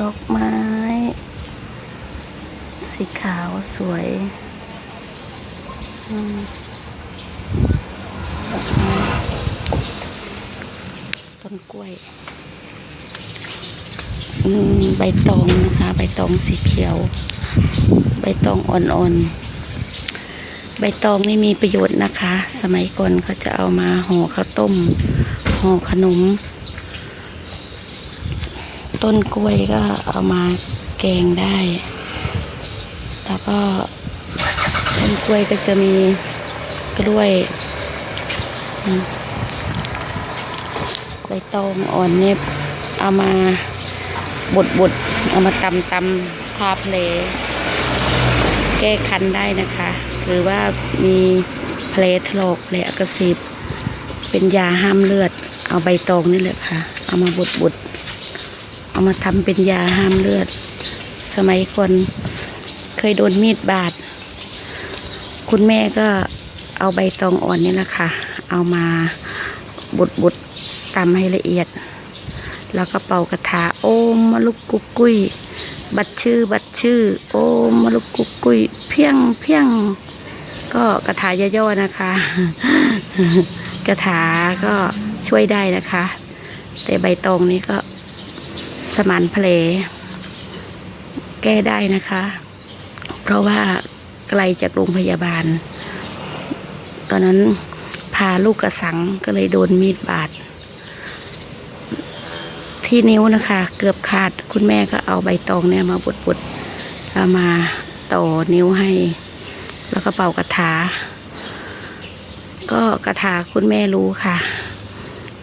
ดอกไม้ สีขาวสวยต้นกล้วยใบตองนะคะ ใบตองสีเขียว ใบตองอ่อนๆ ใบตองนี่มีประโยชน์นะคะ สมัยก่อนเขาจะเอามาห่อข้าวต้ม ห่อขนม ต้นกล้วยก็เอามาแกงได้ แล้วก็ต้นกล้วยก็จะมีกล้วยใบตองอ่อนเนี่ยเอามาบดบดเอามาตำตำทาเพลแก้คันได้นะคะ หรือว่ามีแผลถลอกแผลอักเสบเป็นยาห้ามเลือด เอาใบตองนี่แหละค่ะ เอามาบดบด เอามาทำเป็นยาห้ามเลือด สมัยก่อนเคยโดนมีดบาด คุณแม่ก็เอาใบตองอ่อนนี่แหละค่ะ เอามาบดบดๆตำให้ละเอียด แล้วก็เป่ากระถาโอมมะลุกกุกกุยบัตรชื่อบัตรชื่อ โอมมะลุกกุกกุยเพียงเพียงก็กระถาย่อๆนะคะกระถาก็ช่วยได้นะคะ แต่ใบตองนี้ก็ สมานเพลแก้ได้นะคะ เพราะว่าไกลจากโรงพยาบาล ตอนนั้นพาลูกกระสังก็เลยโดนมีดบาดที่นิ้วนะคะ เกือบขาดคุณแม่ก็เอาใบตองเนี่ยมาบดบดๆแล้วมาต่อนิ้วให้ แล้วก็เป่ากระถา ก็กระถาคุณแม่รู้ค่ะ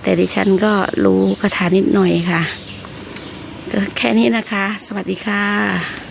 แต่ดิฉันก็รู้กระถานิดหน่อยค่ะ แค่นี้นะคะ สวัสดีค่ะ